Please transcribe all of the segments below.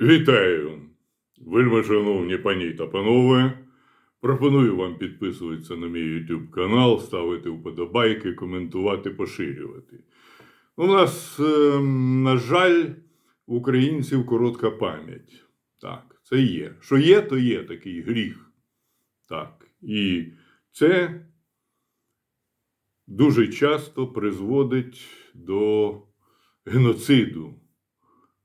Вітаю, вельми шановні пані та панове. Пропоную вам підписуватися на мій YouTube канал, ставити вподобайки, коментувати, поширювати. У нас, е, на жаль, українців коротка пам'ять. Так, це є. Що є, то є такий гріх. Так. І це дуже часто призводить до геноциду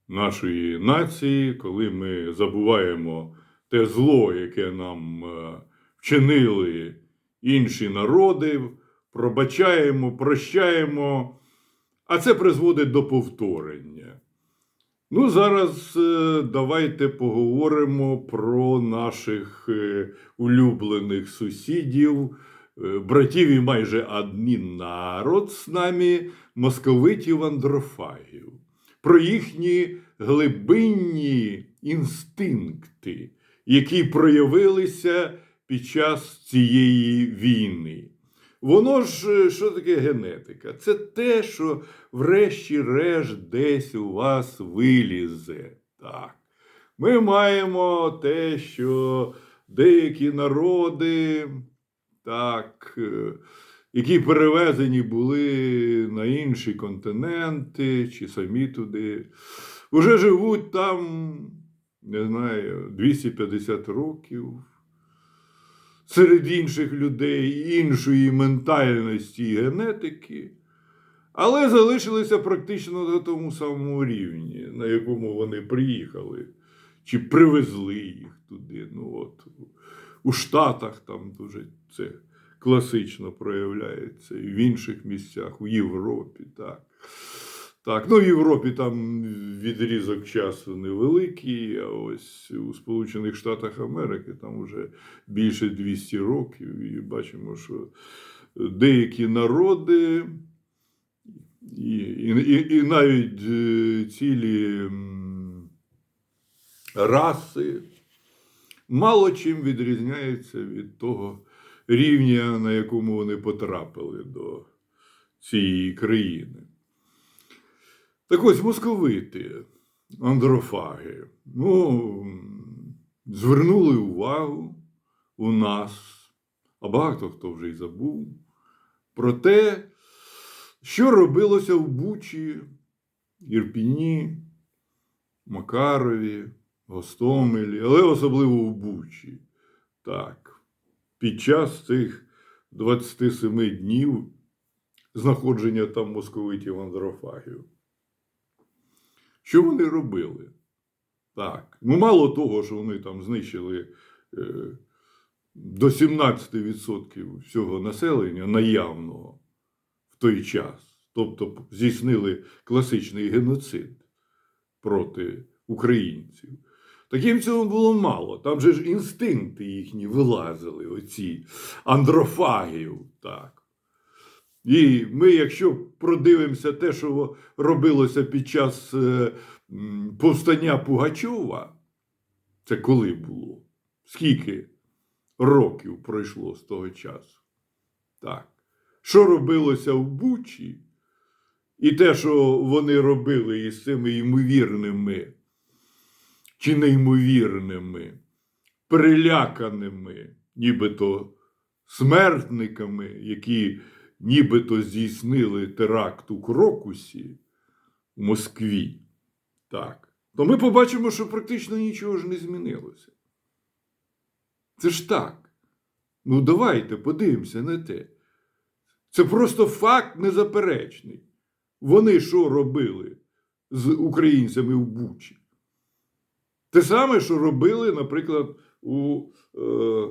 нашої нації, коли ми забуваємо те зло, яке нам е, вчинили інші народи, пробачаємо, прощаємо, а це призводить до повторення. Ну, зараз е, давайте поговоримо про наших е, улюблених сусідів, братів і майже однін народ з нами, московитів андрофагів, про їхні глибинні інстинкти, які проявилися під час цієї війни. Воно ж що таке генетика? Це те, що врешті-решт десь у вас вилізе. Так. Ми маємо те, що деякі народи, так, е, які перевезені були на інші континенти чи самі туди, вже живуть там, не знаю, 250 років. Серед інших людей іншої ментальності і генетики, але залишилися практично на тому самому рівні, на якому вони приїхали, чи привезли їх туди. Ну, от, у Штатах там дуже це класично проявляється, і в інших місцях, у Європі. так. Так, ну в Європі там відрізок часу невеликий, а ось у Сполучених Штатах Америки там вже більше 200 років, і бачимо, що деякі народи, і, і, і, і навіть е, цілі раси мало чим відрізняються від того рівня, на якому вони потрапили до цієї країни. Так ось московити, андрофаги, ну, звернули увагу у нас, а багато хто вже й забув, про те, що робилося в Бучі, Ірпіні, Макарові, Гостомелі, але особливо в Бучі. Так, під час цих 27 днів знаходження там московитів андрофагів. Що вони робили? Так. Ну, мало того, що вони там знищили е, до 17% всього населення наявного в той час. Тобто здійснили класичний геноцид проти українців. Таким цього було мало. Там же ж інстинкти їхні вилазили, оці андрофагів. так. І ми, якщо продивимося те, що робилося під час е, повстання Пугачова, це коли було? Скільки років пройшло з того часу? Так. Що робилося в Бучі? І те, що вони робили із цими ймовірними чи неймовірними, переляканими, нібито смертниками, які нібито здійснили теракт у Крокусі в Москві, так, то ми побачимо, що практично нічого ж не змінилося. Це ж так. Ну, давайте подивимося на те. Це просто факт незаперечний. Вони що робили з українцями в Бучі? Те саме, що робили, наприклад, у, е,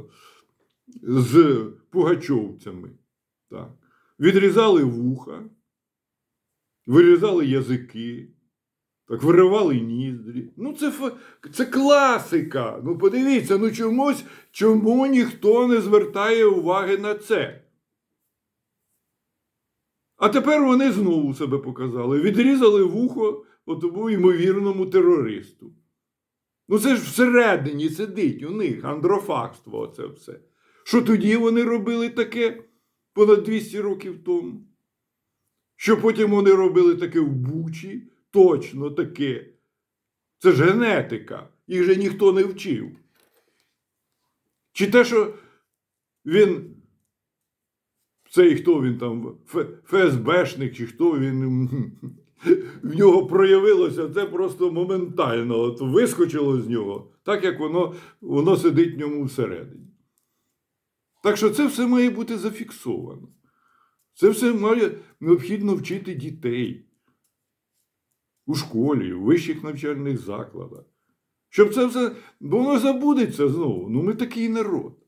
з пугачовцями. Так. Відрізали вуха, вирізали язики, так, виривали ніздрі. Ну, це, це класика. Ну, подивіться, ну чомусь, чому ніхто не звертає уваги на це? А тепер вони знову себе показали. Відрізали вухо отому ймовірному терористу. Ну, це ж всередині сидить у них андрофагство, оце все. Що тоді вони робили таке понад 200 років тому? Що потім вони робили таке в Бучі, точно таке. Це ж генетика. Їх же ніхто не вчив. Чи те, що він. Цей хто він там, ФСБшник, чи хто він. В нього проявилося це просто моментально. От вискочило з нього, так як воно, воно сидить в ньому всередині. Так що це все має бути зафіксовано. Це все має необхідно вчити дітей у школі, у вищих навчальних закладах. Щоб це все, бо воно забудеться знову. Ну, ми такий народ.